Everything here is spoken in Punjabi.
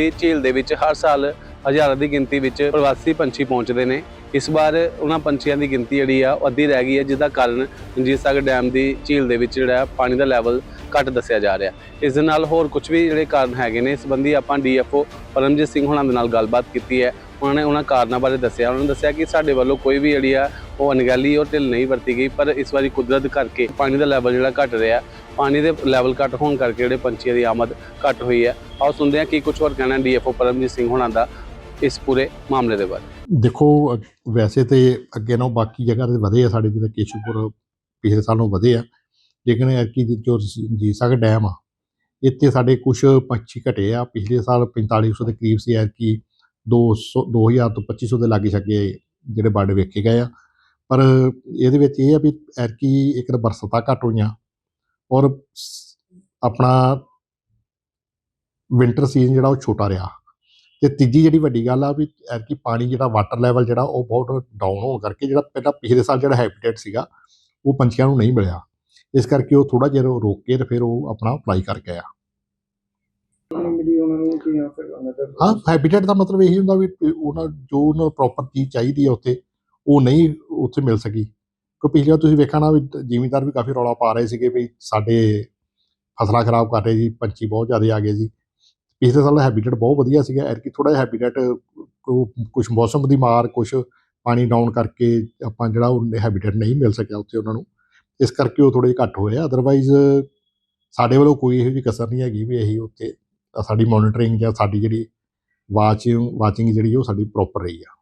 ਇਹ ਝੀਲ ਦੇ ਵਿੱਚ ਹਰ ਸਾਲ ਹਜ਼ਾਰਾਂ ਦੀ ਗਿਣਤੀ ਵਿੱਚ ਪ੍ਰਵਾਸੀ ਪੰਛੀ ਪਹੁੰਚਦੇ ਨੇ। ਇਸ ਵਾਰ ਉਹਨਾਂ ਪੰਛੀਆਂ ਦੀ ਗਿਣਤੀ ਜਿਹੜੀ ਆ, ਉਹ ਅੱਧੀ ਰਹਿ ਗਈ ਹੈ ਜਿਹਦਾ ਕਾਰਨ ਰਣਜੀਤ ਸਾਗਰ ਡੈਮ ਦੀ ਝੀਲ ਦੇ ਵਿੱਚ ਜਿਹੜਾ ਪਾਣੀ ਦਾ ਲੈਵਲ ਘੱਟ ਦੱਸਿਆ ਜਾ ਰਿਹਾ। ਇਸ ਦੇ ਨਾਲ ਹੋਰ ਕੁਝ ਵੀ ਜਿਹੜੇ ਕਾਰਨ ਹੈਗੇ ਨੇ, ਇਸ ਸੰਬੰਧੀ ਆਪਾਂ ਡੀਐਫਓ ਪਰਮਜੀਤ ਸਿੰਘ ਹੋਣਾ ਦੇ ਨਾਲ ਗੱਲਬਾਤ ਕੀਤੀ ਹੈ। ਉਹਨਾਂ ਨੇ ਉਹਨਾਂ ਕਾਰਨਾਂ ਬਾਰੇ ਦੱਸਿਆ। ਉਹਨਾਂ ਨੇ ਦੱਸਿਆ ਕਿ ਸਾਡੇ ਵੱਲੋਂ ਕੋਈ ਵੀ ਜਿਹੜੀ ਆ ਉਹ ਅਣਗਹਿਲੀ ਔਰ ਢਿੱਲ ਨਹੀਂ ਵਰਤੀ ਗਈ, ਪਰ ਇਸ ਵਾਰੀ ਕੁਦਰਤ ਕਰਕੇ ਪਾਣੀ ਦਾ ਲੈਵਲ ਜਿਹੜਾ ਘਟ ਰਿਹਾ, ਪਾਣੀ ਦੇ ਲੈਵਲ ਘੱਟ ਹੋਣ ਕਰਕੇ ਜਿਹੜੇ ਪੰਛੀਆਂ ਦੀ ਆਮਦ ਘੱਟ ਹੋਈ ਹੈ। ਆਓ ਸੁਣਦੇ ਹਾਂ ਕੀ ਕੁਝ ਹੋਰ ਕਹਿਣਾ ਡੀਐਫਓ ਪਰਮਜੀਤ ਸਿੰਘ ਹੋਣਾ ਦਾ ਇਸ ਪੂਰੇ ਮਾਮਲੇ ਦੇ ਬਾਰੇ। ਦੇਖੋ ਵੈਸੇ ਤੇ ਅੱਗੇ ਨਾਲੋਂ ਬਾਕੀ ਜਗ੍ਹਾ ਤੇ ਵਧੇ ਆ, ਸਾਡੇ ਜਿੱਦਾਂ ਕੇਸ਼ੂਪੁਰ ਪਿਛਲੇ ਸਾਲੋਂ ਵਧੇ ਆ। ਲੇਕਿਨ ਐਤਕੀ ਦੀ ਜੋ, ਜੀ ਸਾਗਰ ਡੈਮ ਆ, ਇੱਥੇ ਸਾਡੇ ਕੁਝ ਪੰਛੀ ਘਟੇ ਆ। ਪਿਛਲੇ ਸਾਲ 4500 ਦੇ ਕਰੀਬ ਸੀ, ਐਤਕੀ 200 2000 ਤੋਂ 2500 ਦੇ ਲਾਗੇ ਛੱਗੇ ਜਿਹੜੇ ਬਰਡ ਵੇਖੇ ਗਏ ਆ। ਪਰ ਇਹਦੇ ਵਿੱਚ ਇਹ ਆ ਵੀ ਐਤਕੀ ਇੱਕ ਤਾਂ ਬਰਸਾਤਾਂ ਘੱਟ ਹੋਈਆਂ ਔਰ ਆਪਣਾ ਵਿੰਟਰ ਸੀਜ਼ਨ ਜਿਹੜਾ ਉਹ ਛੋਟਾ ਰਿਹਾ ਤੇ ਤੀਜੀ ਜਿਹੜੀ ਵੱਡੀ ਗੱਲ ਆ ਵੀ ਐਤਕੀ ਪਾਣੀ ਜਿਹੜਾ ਵਾਟਰ ਲੈਵਲ ਜਿਹੜਾ ਉਹ ਬਹੁਤ ਡਾਊਨ ਹੋਣ ਕਰਕੇ ਜਿਹੜਾ ਪਹਿਲਾਂ ਪਿਛਲੇ ਸਾਲ ਜਿਹੜਾ ਹੈਬਿਟੇਟ ਸੀਗਾ ਉਹ ਪੰਛੀਆਂ ਨੂੰ ਨਹੀਂ ਮਿਲਿਆ। ਇਸ ਕਰਕੇ ਉਹ ਥੋੜਾ ਜਿਹਾ ਰੋਕ ਕੇ ਤੇ ਫਿਰ ਉਹ ਆਪਣਾ ਅਪਲਾਈ ਕਰ ਗਏ ਆ ਹਾਂ ਹੈਬਿਟੇਟ ਦਾ ਮਤਲਬ ਇਹੀ ਹੁੰਦਾ ਵੀ ਉਹਨਾਂ, ਜੋ ਉਹਨਾਂ ਨੂੰ ਪ੍ਰੋਪਰ ਚੀਜ਼ ਚਾਹੀਦੀ ਹੈ ਉੱਥੇ, ਉਹ ਨਹੀਂ ਉੱਥੇ ਮਿਲ ਸਕੀ। ਕਿਉਂਕਿ ਪਿਛਲੇ ਵਾਰ ਤੁਸੀਂ ਵੇਖਿਆ ਨਾ ਵੀ ਜ਼ਿਮੀਂਦਾਰ ਵੀ ਕਾਫੀ ਰੌਲਾ ਪਾ ਰਹੇ ਸੀਗੇ ਵੀ ਸਾਡੇ ਫਸਲਾਂ ਖਰਾਬ ਕਰ ਰਹੇ ਜੀ, ਪੰਛੀ ਬਹੁਤ ਜ਼ਿਆਦਾ ਆ ਗਏ ਜੀ। ਪਿਛਲੇ ਸਾਲ ਹੈਬਿਟੇਟ ਬਹੁਤ ਵਧੀਆ ਸੀਗਾ ਐਰਕੀ ਥੋੜਾ ਜਿਹਾ ਹੈਬਿਟੇਟ ਕੁਝ ਮੌਸਮ ਦੀ ਮਾਰ ਕੁਝ ਪਾਣੀ ਡਾਊਨ ਕਰਕੇ ਆਪਾਂ ਜਿਹੜਾ ਉਹ ਹੈਬਿਟੇਟ ਨਹੀਂ ਮਿਲ ਸਕਿਆ ਉੱਥੇ ਉਹਨਾਂ ਨੂੰ। ਇਸ ਕਰਕੇ ਉਹ ਥੋੜੇ ਘੱਟ ਹੋਏ ਆ। ਅਦਰਵਾਈਜ਼ ਸਾਡੇ ਵੱਲੋਂ ਕੋਈ ਇਹੋ ਜਿਹੀ ਕਸਰ ਨਹੀਂ ਹੈਗੀ ਵੀ ਅਸੀਂ ਉੱਥੇ ਸਾਡੀ ਮੋਨੀਟਰਿੰਗ ਜਾਂ ਸਾਡੀ ਜਿਹੜੀ ਵਾਚ ਵਾਚਿੰਗ ਜਿਹੜੀ ਉਹ ਸਾਡੀ ਪ੍ਰੋਪਰ ਰਹੀ ਆ।